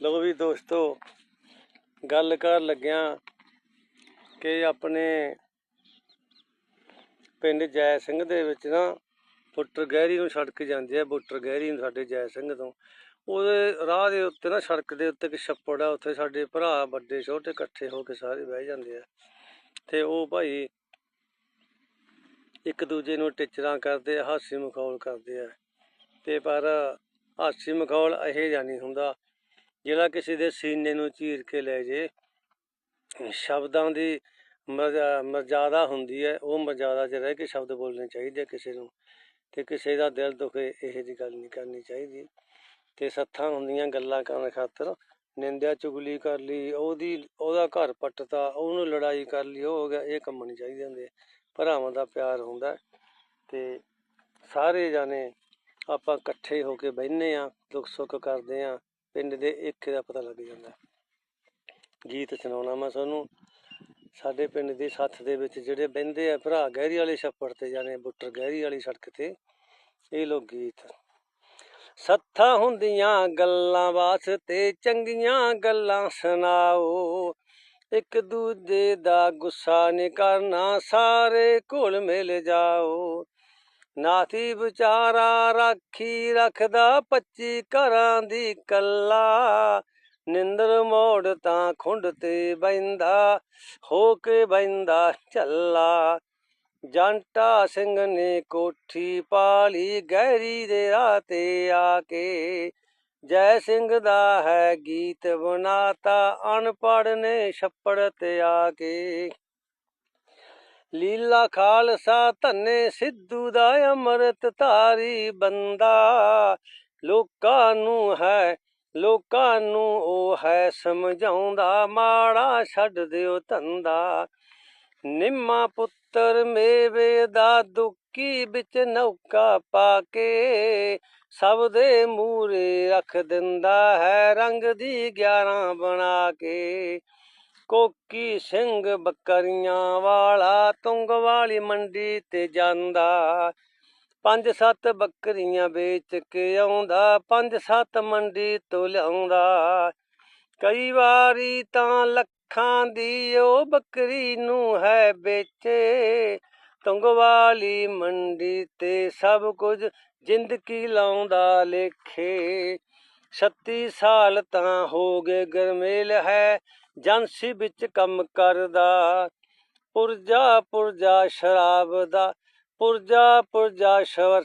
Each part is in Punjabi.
ਲੋ ਵੀ ਦੋਸਤੋ, ਗੱਲ ਕਰ ਲੱਗਿਆ ਕਿ ਆਪਣੇ ਪਿੰਡ ਜੈ ਸਿੰਘ ਦੇ ਵਿੱਚ ਨਾ ਬੁੱਟਰ ਗਹਿਰੀ ਨੂੰ ਸੜਕ ਜਾਂਦੀ ਹੈ, ਬੁੱਟਰ ਗਹਿਰੀ ਨੂੰ ਸਾਡੇ ਜੈ ਸਿੰਘ ਤੋਂ। ਉਹਦੇ ਰਾਹ ਦੇ ਉੱਤੇ ਨਾ ਸੜਕ ਦੇ ਉੱਤੇ ਇੱਕ ਛੱਪੜ ਆ, ਉੱਥੇ ਸਾਡੇ ਭਰਾ ਵੱਡੇ ਛੋਟੇ ਇਕੱਠੇ ਹੋ ਕੇ ਸਾਰੇ ਬਹਿ ਜਾਂਦੇ ਆ। ਤੇ ਉਹ ਭਾਈ ਇੱਕ ਦੂਜੇ ਨੂੰ ਟਿਚਰਾਂ ਕਰਦੇ ਆ, ਹਾਸੀ ਮਖੌਲ ਕਰਦੇ ਆ। ਤੇ ਪਰ ਹਾਸੀ ਮਖੌਲ ਇਹ ਜਾਂ ਨਹੀਂ ਹੁੰਦਾ। ਜਿਹੜਾ ਕਿਸੇ ਦੇ ਸੀਨੇ ਨੂੰ ਚੀਰ ਕੇ ਲੈ ਜੇ, ਸ਼ਬਦਾਂ ਦੀ ਮਰਜ਼ਾ- ਮਰਜ਼ਾਦਾ ਹੁੰਦੀ ਹੈ, ਉਹ ਮਰਜ਼ਾਦਾ 'ਚ ਰਹਿ ਕੇ ਸ਼ਬਦ ਬੋਲਣੇ ਚਾਹੀਦੇ ਆ ਕਿਸੇ ਨੂੰ ਤੇ ਕਿਸੇ ਦਾ ਦਿਲ ਦੁਖੇ ਇਹੋ ਜਿਹੀ ਗੱਲ ਨਹੀਂ ਕਰਨੀ ਚਾਹੀਦੀ। ਤੇ ਸੱਥਾਂ ਹੁੰਦੀਆਂ ਗੱਲਾਂ ਕਰਨ ਖਾਤਰ ਨਿੰਦਿਆ ਚੁਗਲੀ ਕਰ ਲਈ, ਉਹਦੀ, ਉਹਦਾ ਘਰ ਪੱਟਤਾ, ਉਹਨੂੰ ਲੜਾਈ ਕਰ ਲਈ, ਉਹ ਹੋ ਗਿਆ, ਇਹ ਕੰਮ ਨਹੀਂ ਚਾਹੀਦੇ ਹੁੰਦੇ, ਭਰਾਵਾਂ ਦਾ ਪਿਆਰ ਹੁੰਦਾ ਹੈ। ਤੇ ਸਾਰੇ ਜਾਣੇ ਆਪਾਂ ਇਕੱਠੇ ਹੋ ਕੇ ਬਹਿੰਦੇ ਆ ਦੁੱਖ ਸੁੱਖ ਕਰਦੇ ਆ ਪਿੰਡ ਦੇ ਏਕੇ ਦਾ ਪਤਾ ਲੱਗ ਜਾਂਦਾ। ਗੀਤ ਸੁਣਾਉਣਾ ਮੈਂ ਤੁਹਾਨੂੰ। ਸਾਡੇ ਪਿੰਡ ਦੀ ਸੱਥ ਦੇ ਵਿੱਚ ਜਿਹੜੇ ਬਹਿੰਦੇ ਆ ਭਰਾ ਗਹਿਰੀ ਵਾਲੇ ਛੱਪੜ ਤੇ ਜਾਣੇ ਬੁੱਟਰ ਗਹਿਰੀ ਵਾਲੀ ਸੜਕ ਤੇ, ਇਹ ਲੋਕ ਗੀਤ। ਸੱਥਾਂ ਹੁੰਦੀਆਂ ਗੱਲਾਂ ਵਾਸਤੇ, ਚੰਗੀਆਂ ਗੱਲਾਂ ਸੁਣਾਓ। ਇੱਕ ਦੂਜੇ ਦਾ ਗੁੱਸਾ ਨਹੀਂ ਕਰਨਾ, ਸਾਰੇ ਘੁਲ ਮਿਲ ਜਾਓ। ਨਾਥੀ ਵਿਚਾਰਾ ਰਾਖੀ ਰੱਖਦਾ ਪੱਚੀ ਘਰਾਂ ਦੀ ਕੱਲਾ। ਨਿੰਦਰ ਮੋੜ ਤਾਂ ਖੁੰਡ ਤੇ ਬੈੰਦਾ ਹੋ ਕੇ ਬੈੰਦਾ ਝੱਲਾ। ਜੰਟਾ ਸਿੰਘ ਨੇ ਕੋਠੀ ਪਾਲੀ, ਗਹਿਰੀ ਦੇ ਰਾਹ ਤੇ ਆ ਕੇ। ਜੈ ਸਿੰਘ ਦਾ ਹੈ ਗੀਤ ਬਣਾਤਾ ਅਨਪੜ ਨੇ ਛੱਪੜ ਤੇ ਆ ਕੇ। ਲੀਲਾ ਖਾਲਸਾ ਧੰਨੇ ਸਿੱਧੂ ਦਾ ਅੰਮ੍ਰਿਤ ਧਾਰੀ ਬੰਦਾ। ਲੋਕਾਂ ਨੂੰ ਹੈ, ਲੋਕਾਂ ਨੂੰ ਉਹ ਹੈ ਸਮਝਾਉਂਦਾ, ਮਾੜਾ ਛੱਡ ਦਿਓ ਧੰਦਾ। ਨਿੰਮਾ ਪੁੱਤਰ ਮੇਵੇ ਦਾ ਦੁੱਕੀ ਵਿੱਚ ਨੌਕਾ ਪਾ ਕੇ ਸਭ ਦੇ ਮੂਰੇ ਰੱਖ ਦਿੰਦਾ ਹੈ, ਰੰਗ ਦੀ ਗਿਆਰਾਂ ਬਣਾ ਕੇ। ਕੋਕੀ ਸਿੰਘ ਬੱਕਰੀਆਂ ਵਾਲਾ ਤੁੰਗ ਵਾਲੀ ਮੰਡੀ ਤੇ ਜਾਂਦਾ। ਪੰਜ ਸੱਤ ਬੱਕਰੀਆਂ ਵੇਚ ਕੇ ਆਉਂਦਾ, ਪੰਜ ਸੱਤ ਮੰਡੀ ਤੋਂ ਲਿਆਉਂਦਾ। ਕਈ ਵਾਰੀ ਤਾਂ ਲੱਖਾਂ ਦੀ ਉਹ ਬੱਕਰੀ ਨੂੰ ਹੈ ਵੇਚੇ। ਤੁੰਗ ਵਾਲੀ ਮੰਡੀ ਤੇ ਸਭ ਕੁਝ ਜ਼ਿੰਦਗੀ ਲਾਉਂਦਾ ਲੇਖੇ। 36 ਸਾਲ ਤਾਂ ਹੋ ਗਏ ਗਰਮੇਲ ਹੈ ਜਾਂਸੀ ਵਿੱਚ ਕੰਮ ਕਰਦਾ, ਪੁਰਜਾ ਪੁਰਜਾ ਸ਼ਰਾਬ ਦਾ ਪੁਰਜਾ ਪੁਰਜਾ ਸ਼ਵਰ,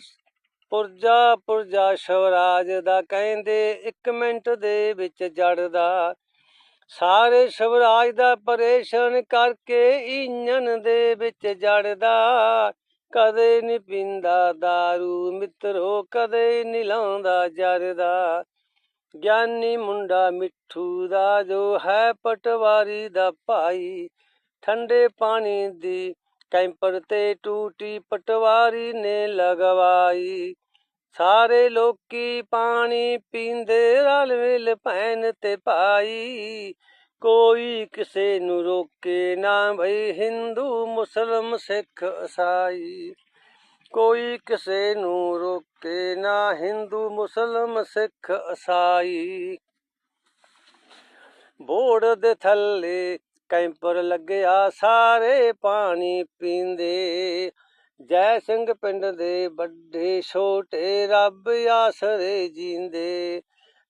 ਪੁਰਜਾ ਪੁਰਜਾ ਸ਼ਵਰਾਜ ਦਾ ਕਹਿੰਦੇ ਇੱਕ ਮਿੰਟ ਦੇ ਵਿੱਚ ਜੜਦਾ। ਸਾਰੇ ਸ਼ਵਰਾਜ ਦਾ ਪਰੇਸ਼ਾਨ ਕਰਕੇ ਇੰਜਨ ਦੇ ਵਿੱਚ ਜੜਦਾ। ਕਦੇ ਨਹੀਂ ਪੀਂਦਾ दारू ਮਿੱਤਰੋ, ਕਦੇ ਨਹੀਂ ਲਾਉਂਦਾ ਜਰਦਾ। ਗਿਆਨੀ ਮੁੰਡਾ ਮਿੱਠੂ ਦਾ, ਜੋ ਹੈ ਪਟਵਾਰੀ ਦਾ ਭਾਈ। ਠੰਡੇ ਪਾਣੀ ਦੀ ਕੈਂਪਰ ਤੇ ਟੂਟੀ ਪਟਵਾਰੀ ਨੇ ਲਗਵਾਈ। ਸਾਰੇ ਲੋਕੀ ਪਾਣੀ ਪੀਂਦੇ ਰਲ ਮਿਲ ਭੈਣ ਤੇ ਭਾਈ। ਕੋਈ ਕਿਸੇ ਨੂੰ ਰੋਕੇ ਨਾ ਭਈ ਹਿੰਦੂ, ਮੁਸਲਮ, ਸਿੱਖ ਈਸਾਈ ਕੋਈ ਕਿਸੇ ਨੂੰ ਰੋਕੇ ਨਾ ਹਿੰਦੂ, ਮੁਸਲਮ, ਸਿੱਖ ਈਸਾਈ ਬੋੜ ਦੇ ਥੱਲੇ ਕੈਂਪਰ ਲੱਗਿਆ, ਸਾਰੇ ਪਾਣੀ ਪੀਂਦੇ। ਜੈ ਸਿੰਘ ਪਿੰਡ ਦੇ ਵੱਡੇ ਛੋਟੇ ਰੱਬ ਆਸਰੇ ਜੀਂਦੇ।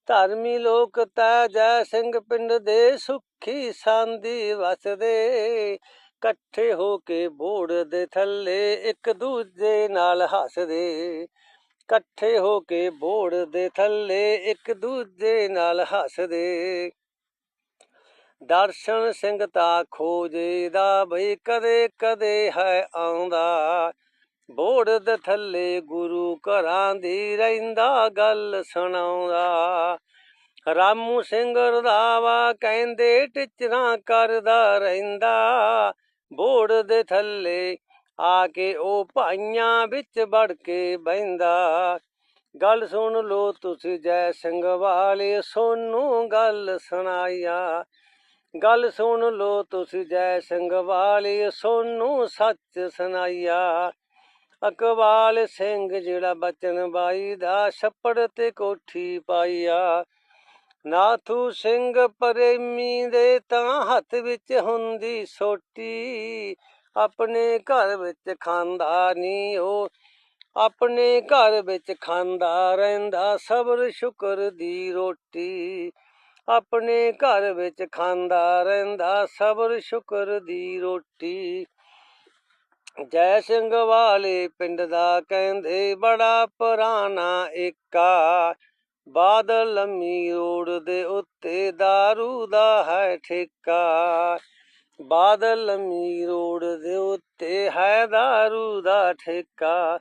ਧਰਮੀ ਲੋਕ ਤੈ ਜੈ ਸਿੰਘ ਪਿੰਡ ਦੇ ਸੁਖੀ ਸਾਂਦੀ ਵਸਦੇ। ਇਕੱਠੇ ਹੋ ਕੇ ਬੋੜ ਦੇ ਥੱਲੇ ਇੱਕ ਦੂਜੇ ਨਾਲ ਹੱਸਦੇ। ਇਕੱਠੇ ਹੋ ਕੇ ਬੋੜ ਦੇ ਥੱਲੇ ਇੱਕ ਦੂਜੇ ਨਾਲ ਹੱਸਦੇ। ਦਰਸ਼ਨ ਸਿੰਘ ਤਾਂ ਖੋਜਦਾ ਬਈ ਕਦੇ ਕਦੇ ਹੈ ਆਉਂਦਾ। ਬੋੜ ਦੇ ਥੱਲੇ ਗੁਰੂ ਘਰਾਂ ਦੀ ਰਹਿੰਦਾ ਗੱਲ ਸੁਣਾਉਂਦਾ। ਰਾਮੂ ਸਿੰਘ ਰਦਾਵਾ ਕਹਿੰਦੇ ਟਿਚਰਾਂ ਕਰਦਾ ਰਹਿੰਦਾ। ਬੋੜ ਦੇ ਥੱਲੇ ਆ ਕੇ ਉਹ ਭਾਈਆਂ ਵਿੱਚ ਵੜ ਕੇ ਬਹਿੰਦਾ। ਗੱਲ ਸੁਣ ਲੋ ਤੁਸੀਂ ਜੈ ਸਿੰਘ ਵਾਲੇ ਸੋਨੂੰ ਗੱਲ ਸੁਣਾਇਆ। ਗੱਲ ਸੁਣ ਲੋ ਤੁਸੀਂ ਜੈ ਸਿੰਘ ਵਾਲੇ ਸੋਨੂੰ ਸੱਚ ਸੁਣਾਇਆ। ਅਕਬਾਲ ਸਿੰਘ ਜਿਹੜਾ ਬਚਨ ਬਾਈ ਦਾ ਛੱਪੜ ਤੇ ਕੋਠੀ ਪਾਈਆ ਨਾਥੂ ਸਿੰਘ ਪ੍ਰੇਮੀ ਦੇ ਤਾਂ ਹੱਥ ਵਿੱਚ ਹੁੰਦੀ ਸੋਟੀ। ਆਪਣੇ ਘਰ ਵਿੱਚ ਖਾਂਦਾ ਨਹੀਂ ਉਹ, ਆਪਣੇ ਘਰ ਵਿੱਚ ਖਾਂਦਾ ਰਹਿੰਦਾ ਸਬਰ ਸ਼ੁਕਰ ਦੀ ਰੋਟੀ। ਆਪਣੇ ਘਰ ਵਿੱਚ ਖਾਂਦਾ ਰਹਿੰਦਾ ਸਬਰ ਸ਼ੁਕਰ ਦੀ ਰੋਟੀ। ਜੈ ਸਿੰਘ ਵਾਲੇ ਪਿੰਡ ਦਾ ਕਹਿੰਦੇ, ਬੜਾ ਪੁਰਾਣਾ ਏਕਾ। ਬਾਦਲ ਲੰਮੀ ਰੋਡ ਦੇ ਉੱਤੇ दारू ਦਾ ਹੈ ਠੇਕਾ ਬਾਦਲ ਲੰਮੀ ਰੋਡ ਦੇ ਉੱਤੇ ਹੈ दारू ਦਾ ਠੇਕਾ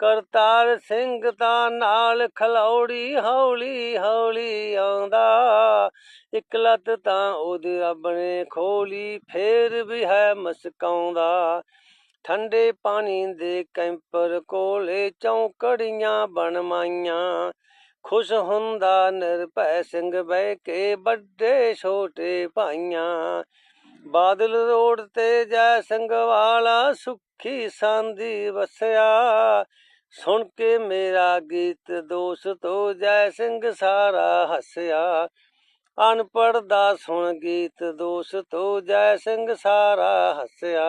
ਕਰਤਾਰ ਸਿੰਘ ਤਾਂ ਨਾਲ ਖਲੌੜੀ ਹੌਲੀ ਹੌਲੀ ਆਉਂਦਾ ਇੱਕ ਲੱਤ ਤਾਂ ਉਹਦੇ ਰੱਬ ਨੇ ਖੋਲੀ ਫੇਰ ਵੀ ਹੈ ਮਸਕਾਉਂਦਾ ਠੰਡੇ ਪਾਣੀ ਦੇ ਕੈਂਪਰ ਕੋਲੇ ਚੌਂਕੜੀਆਂ ਬਣਵਾਈਆਂ ਖੁਸ਼ ਹੁੰਦਾ ਨਿਰਭੈ ਸਿੰਘ ਬਹਿ ਕੇ ਵੱਡੇ ਛੋਟੇ ਭਾਈਆਂ। ਬਾਦਲ ਰੋਡ ਤੇ ਜੈ ਸਿੰਘ ਵਾਲਾ ਸੁੱਖੀ ਸਾਂਦੀ ਵਸਿਆ। ਸੁਣ ਕੇ ਮੇਰਾ ਗੀਤ ਦੋਸਤੋ ਜੈ ਸਿੰਘ ਸਾਰਾ ਹੱਸਿਆ। ਅਨਪੜ੍ਹ ਦਾ ਸੁਣ ਗੀਤ ਦੋਸਤੋ ਜੈ ਸਿੰਘ ਸਾਰਾ ਹੱਸਿਆ।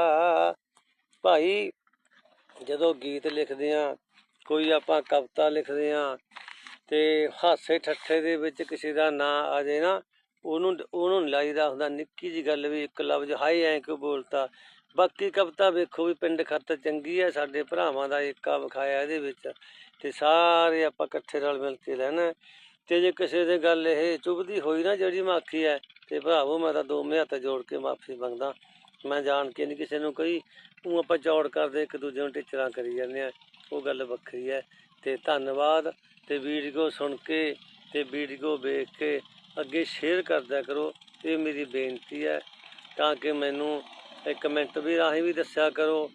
ਭਾਈ, ਜਦੋਂ ਗੀਤ ਲਿਖਦੇ ਆ, ਕੋਈ ਆਪਾਂ ਕਵਿਤਾ ਲਿਖਦੇ ਆ ਤੇ ਹਾਸੇ ਠੱਠੇ ਦੇ ਵਿੱਚ ਕਿਸੇ ਦਾ ਨਾਂ ਆ ਜੇ ਨਾ, ਉਹਨੂੰ ਉਹਨੂੰ ਨੀ ਲਾਈਦਾ ਹੁੰਦਾ। ਨਿੱਕੀ ਜੀ ਗੱਲ ਵੀ ਇੱਕ ਲਫ਼ਜ਼ ਹਾਏ ਐਂ ਕਿਉਂ ਬੋਲਤਾ? ਬਾਕੀ ਕਵਿਤਾ ਵੇਖੋ ਵੀ ਪਿੰਡ ਖੱਤ ਚੰਗੀ ਹੈ ਸਾਡੇ ਭਰਾਵਾਂ ਦਾ ਏਕਾ ਵਿਖਾਇਆ ਇਹਦੇ ਵਿੱਚ। ਤੇ ਸਾਰੇ ਆਪਾਂ ਇਕੱਠੇ ਰਲ ਮਿਲ ਕੇ ਰਹਿਣਾ ਤੇ ਜੇ ਕਿਸੇ ਦੇ ਗੱਲ ਇਹ ਚੁਭਦੀ ਹੋਈ ਨਾ ਜਿਹੜੀ ਮੈਂ ਹੈ ਤੇ ਭਰਾਵੋ ਮੈਂ ਤਾਂ ਦੋਵੇਂ ਹੱਥ ਜੋੜ ਕੇ ਮਾਫੀ ਮੰਗਦਾ। ਮੈਂ ਜਾਣ ਕੇ ਨਹੀਂ ਕਿਸੇ ਨੂੰ ਕਹੀ ਉਹ ਆਪਾਂ ਚੌੜ ਕਰਦੇ ਇੱਕ ਦੂਜੇ ਨੂੰ ਟਿਚਰਾਂ ਕਰੀ ਜਾਂਦੇ ਆ। ਉਹ ਗੱਲ ਵੱਖਰੀ ਹੈ ਤੇ ਧੰਨਵਾਦ। ਤੇ ਵੀਡੀਓ ਸੁਣ ਕੇ ਤੇ ਵੀਡੀਓ ਵੇਖ ਕੇ ਅੱਗੇ ਸ਼ੇਅਰ ਕਰਦਿਆ ਕਰੋ, ਇਹ ਮੇਰੀ ਬੇਨਤੀ ਹੈ। ਤਾਂ ਕਿ ਮੈਨੂੰ ਇੱਕ ਕਮੈਂਟ ਵੀ ਰਾਹੀਂ ਵੀ ਦੱਸਿਆ ਕਰੋ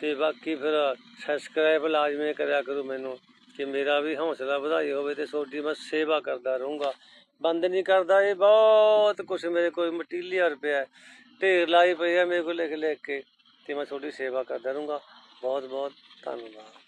ਤੇ ਬਾਕੀ ਫਿਰ ਸਬਸਕ੍ਰਾਈਬ ਲਾਜ਼ਮੀ ਕਰਿਆ ਕਰੋ ਮੈਨੂੰ, ਕਿ ਮੇਰਾ ਵੀ ਹੌਸਲਾ ਵਧਾਈ ਹੋਵੇ ਤੇ ਤੁਹਾਡੀ ਮੈਂ ਸੇਵਾ ਕਰਦਾ ਰਹੂੰਗਾ। ਬੰਦ ਨਹੀਂ ਕਰਦਾ ਇਹ, ਬਹੁਤ ਕੁਝ ਮੇਰੇ ਕੋਲ ਮਟੀਰੀਅਲ ਪਿਆ ਢੇਰ ਲਾਈ ਪਈ ਹੈ ਮੇਰੇ ਕੋਲ ਲਿਖ ਲਿਖ ਕੇ ਤੇ ਮੈਂ ਤੁਹਾਡੀ ਸੇਵਾ ਕਰਦਾ ਰਹੂੰਗਾ। ਬਹੁਤ ਬਹੁਤ ਧੰਨਵਾਦ।